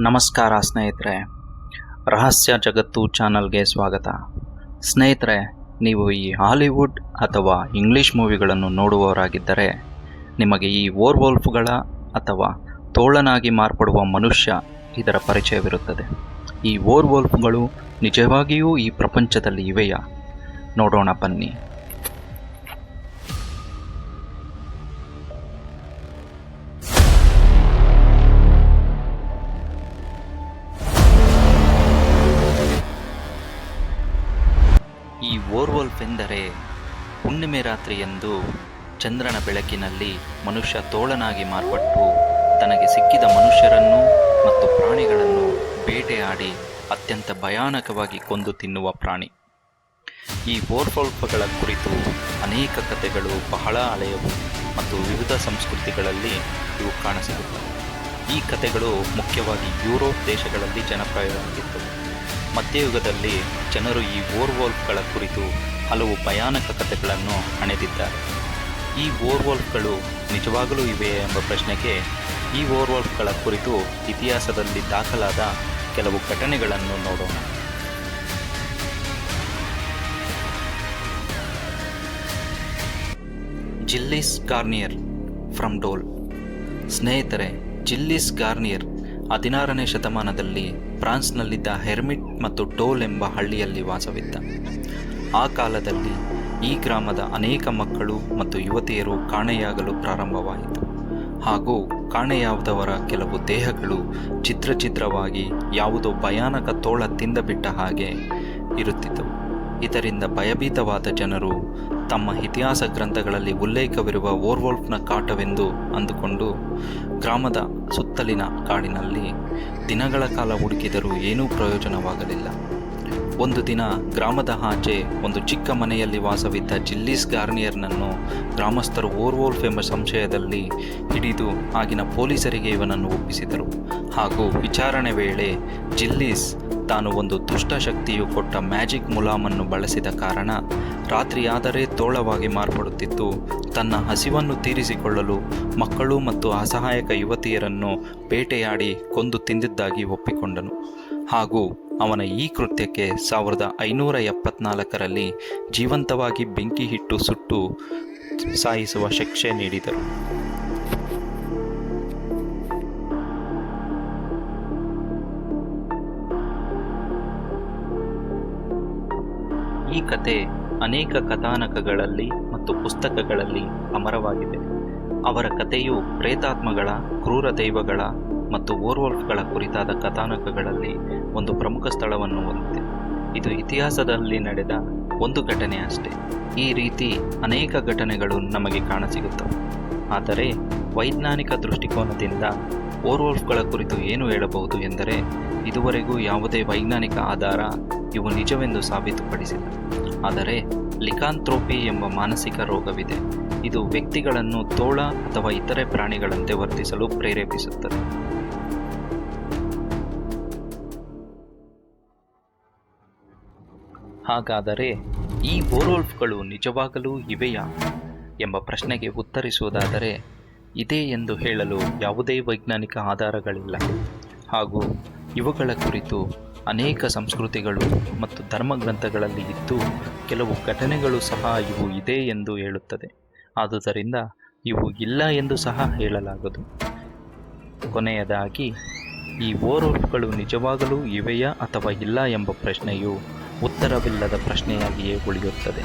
ನಮಸ್ಕಾರ ಸ್ನೇಹಿತರೆ. ರಹಸ್ಯ ಜಗತ್ತು ಚಾನಲ್ಗೆ ಸ್ವಾಗತ. ಸ್ನೇಹಿತರೆ, ನೀವು ಈ ಹಾಲಿವುಡ್ ಅಥವಾ ಇಂಗ್ಲಿಷ್ ಮೂವಿಗಳನ್ನು ನೋಡುವವರಾಗಿದ್ದರೆ, ನಿಮಗೆ ಈ ಓರ್ವೋಲ್ಫ್ಗಳ ಅಥವಾ ತೋಳನಾಗಿ ಮಾರ್ಪಡುವ ಮನುಷ್ಯ ಇದರ ಪರಿಚಯವಿರುತ್ತದೆ. ಈ ಓರ್ವೋಲ್ಫ್ಗಳು ನಿಜವಾಗಿಯೂ ಈ ಪ್ರಪಂಚದಲ್ಲಿ ಇವೆಯಾ? ನೋಡೋಣ ಬನ್ನಿ. ಈ ಓರ್ವಲ್ಫ್ ಎಂದರೆ ಹುಣ್ಣಿಮೆ ರಾತ್ರಿಯಂದು ಚಂದ್ರನ ಬೆಳಕಿನಲ್ಲಿ ಮನುಷ್ಯ ತೋಳನಾಗಿ ಮಾರ್ಪಟ್ಟು ತನಗೆ ಸಿಕ್ಕಿದ ಮನುಷ್ಯರನ್ನು ಮತ್ತು ಪ್ರಾಣಿಗಳನ್ನು ಬೇಟೆಯಾಡಿ ಅತ್ಯಂತ ಭಯಾನಕವಾಗಿ ಕೊಂದು ತಿನ್ನುವ ಪ್ರಾಣಿ. ಈ ಓರ್ವಲ್ಫ್ಗಳ ಕುರಿತು ಅನೇಕ ಕಥೆಗಳು ಬಹಳ ಹಳೆಯವು ಮತ್ತು ವಿವಿಧ ಸಂಸ್ಕೃತಿಗಳಲ್ಲಿ ಇವು ಕಾಣಸಿಗುತ್ತವೆ. ಈ ಕಥೆಗಳು ಮುಖ್ಯವಾಗಿ ಯುರೋಪ್ ದೇಶಗಳಲ್ಲಿ ಜನಪ್ರಿಯವಾಗಿದ್ದವು ಮಧ್ಯಯುಗದಲ್ಲಿ ಜನರು ಈ ಓರ್ವೋಲ್ಫ್ಗಳ ಕುರಿತು ಹಲವು ಭಯಾನಕ ಕಥೆಗಳನ್ನು ಹಣೆದಿದ್ದಾರೆ ಈ ಓರ್ವೋಲ್ಫ್ಗಳು ನಿಜವಾಗಲೂ ಇವೆಯೇ ಎಂಬ ಪ್ರಶ್ನೆಗೆ ಈ ಓರ್ವೋಲ್ಫ್ಗಳ ಕುರಿತು ಇತಿಹಾಸದಲ್ಲಿ ದಾಖಲಾದ ಕೆಲವು ಘಟನೆಗಳನ್ನು ನೋಡೋಣ. Gilles Garnier from Dole. ಸ್ನೇಹಿತರೆ, ಜಿಲ್ಲಿಸ್ ಗಾರ್ನಿಯರ್ ಹದಿನಾರನೇ ಶತಮಾನದಲ್ಲಿ ಫ್ರಾನ್ಸ್ನಲ್ಲಿದ್ದ ಹೆರ್ಮಿಟ್ ಮತ್ತು ಟೋಲ್ ಎಂಬ ಹಳ್ಳಿಯಲ್ಲಿ ವಾಸವಿದ್ದ. ಆ ಕಾಲದಲ್ಲಿ ಈ ಗ್ರಾಮದ ಅನೇಕ ಮಕ್ಕಳು ಮತ್ತು ಯುವತಿಯರು ಕಾಣೆಯಾಗಲು ಪ್ರಾರಂಭವಾಯಿತು. ಹಾಗೂ ಕಾಣೆಯಾದವರ ಕೆಲವು ದೇಹಗಳು ಚಿತ್ರ ಚಿತ್ರವಾಗಿ ಯಾವುದೋ ಭಯಾನಕ ತೋಳ ತಿಂದಬಿಟ್ಟ ಹಾಗೆ ಇರುತ್ತಿದ್ದವು. ಇದರಿಂದ ಭಯಭೀತವಾದ ಜನರು ತಮ್ಮ ಇತಿಹಾಸ ಗ್ರಂಥಗಳಲ್ಲಿ ಉಲ್ಲೇಖವಿರುವ ಓರ್ವೋಲ್ಫ್ನ ಕಾಟವೆಂದು ಅಂದುಕೊಂಡು ಗ್ರಾಮದ ಸುತ್ತಲಿನ ಕಾಡಿನಲ್ಲಿ ದಿನಗಳ ಕಾಲ ಹುಡುಕಿದರೂ ಏನೂ ಪ್ರಯೋಜನವಾಗಲಿಲ್ಲ. ಒಂದು ದಿನ ಗ್ರಾಮದ ಆಚೆ ಒಂದು ಚಿಕ್ಕ ಮನೆಯಲ್ಲಿ ವಾಸವಿದ್ದ ಜಿಲ್ಲಿಸ್ ಗಾರ್ನಿಯರ್ನನ್ನು ಗ್ರಾಮಸ್ಥರು ಓರ್ವೋಲ್ಫ್ ಎಂಬ ಸಂಶಯದಲ್ಲಿ ಹಿಡಿದು ಆಗಿನ ಪೊಲೀಸರಿಗೆ ಇವನನ್ನು ಒಪ್ಪಿಸಿದರು. ಹಾಗೂ ವಿಚಾರಣೆ ವೇಳೆ ಜಿಲ್ಲಿಸ್ ತಾನು ಒಂದು ದುಷ್ಟಶಕ್ತಿಯು ಕೊಟ್ಟ ಮ್ಯಾಜಿಕ್ ಮುಲಾಮನ್ನು ಬಳಸಿದ ಕಾರಣ ರಾತ್ರಿಯಾದರೆ ತೋಳವಾಗಿ ಮಾರ್ಪಡುತ್ತಿತ್ತು. ತನ್ನ ಹಸಿವನ್ನು ತೀರಿಸಿಕೊಳ್ಳಲು ಮಕ್ಕಳು ಮತ್ತು ಅಸಹಾಯಕ ಯುವತಿಯರನ್ನು ಬೇಟೆಯಾಡಿ ಕೊಂದು ತಿಂದಿದ್ದಾಗಿ ಒಪ್ಪಿಕೊಂಡನು. ಹಾಗೂ ಅವನ ಈ ಕೃತ್ಯಕ್ಕೆ ಸಾವಿರದ ಐನೂರ ಎಪ್ಪತ್ನಾಲ್ಕರಲ್ಲಿ ಜೀವಂತವಾಗಿ ಬೆಂಕಿ ಹಿಟ್ಟು ಸುಟ್ಟು ಸಾಯಿಸುವ ಶಿಕ್ಷೆ ನೀಡಿದರು. ಈ ಕತೆ ಅನೇಕ ಕಥಾನಕಗಳಲ್ಲಿ ಮತ್ತು ಪುಸ್ತಕಗಳಲ್ಲಿ ಅಮರವಾಗಿದೆ. ಅವರ ಕಥೆಯು ಪ್ರೇತಾತ್ಮಗಳ, ಕ್ರೂರ ದೈವಗಳ ಮತ್ತು ಓರ್ವಲ್ಫ್ಗಳ ಕುರಿತಾದ ಕಥಾನಕಗಳಲ್ಲಿ ಒಂದು ಪ್ರಮುಖ ಸ್ಥಳವನ್ನು ಹೊಂದಿದೆ. ಇದು ಇತಿಹಾಸದಲ್ಲಿ ನಡೆದ ಒಂದು ಘಟನೆ ಅಷ್ಟೇ. ಈ ರೀತಿ ಅನೇಕ ಘಟನೆಗಳು ನಮಗೆ ಕಾಣಸಿಗುತ್ತವೆ. ಆದರೆ ವೈಜ್ಞಾನಿಕ ದೃಷ್ಟಿಕೋನದಿಂದ ಓರ್ವಲ್ಫ್ಗಳ ಕುರಿತು ಏನು ಹೇಳಬಹುದು ಎಂದರೆ, ಇದುವರೆಗೂ ಯಾವುದೇ ವೈಜ್ಞಾನಿಕ ಆಧಾರ ಇವು ನಿಜವೆಂದು ಸಾಬೀತುಪಡಿಸಿಲ್ಲ ಆದರೆ ಲಿಕಾಂಥ್ರೋಪಿ ಎಂಬ ಮಾನಸಿಕ ರೋಗವಿದೆ. ಇದು ವ್ಯಕ್ತಿಗಳನ್ನು ತೋಳ ಅಥವಾ ಇತರೆ ಪ್ರಾಣಿಗಳಂತೆ ವರ್ತಿಸಲು ಪ್ರೇರೇಪಿಸುತ್ತದೆ. ಹಾಗಾದರೆ ಈ ಬೋರೋಲ್ಫ್ಗಳು ನಿಜವಾಗಲೂ ಇವೆಯಾ? ಎಂಬ ಪ್ರಶ್ನೆಗೆ ಉತ್ತರಿಸುವುದಾದರೆ ಇದೆ ಎಂದು ಹೇಳಲು ಯಾವುದೇ ವೈಜ್ಞಾನಿಕ ಆಧಾರಗಳಿಲ್ಲ. ಹಾಗೂ ಇವುಗಳ ಕುರಿತು ಅನೇಕ ಸಂಸ್ಕೃತಿಗಳು ಮತ್ತು ಧರ್ಮಗ್ರಂಥಗಳಲ್ಲಿ ಇದ್ದು ಕೆಲವು ಘಟನೆಗಳು ಸಹ ಇವು ಇದೆ ಎಂದು ಹೇಳುತ್ತದೆ. ಆದುದರಿಂದ ಇವು ಇಲ್ಲ ಎಂದು ಸಹ ಹೇಳಲಾಗದು. ಕೊನೆಯದಾಗಿ, ಈ ಓರೋಲ್ಫ್ಗಳು ನಿಜವಾಗಲೂ ಇವೆಯಾ ಅಥವಾ ಇಲ್ಲ ಎಂಬ ಪ್ರಶ್ನೆಯು ಉತ್ತರವಿಲ್ಲದ ಪ್ರಶ್ನೆಯಾಗಿಯೇ ಉಳಿಯುತ್ತದೆ.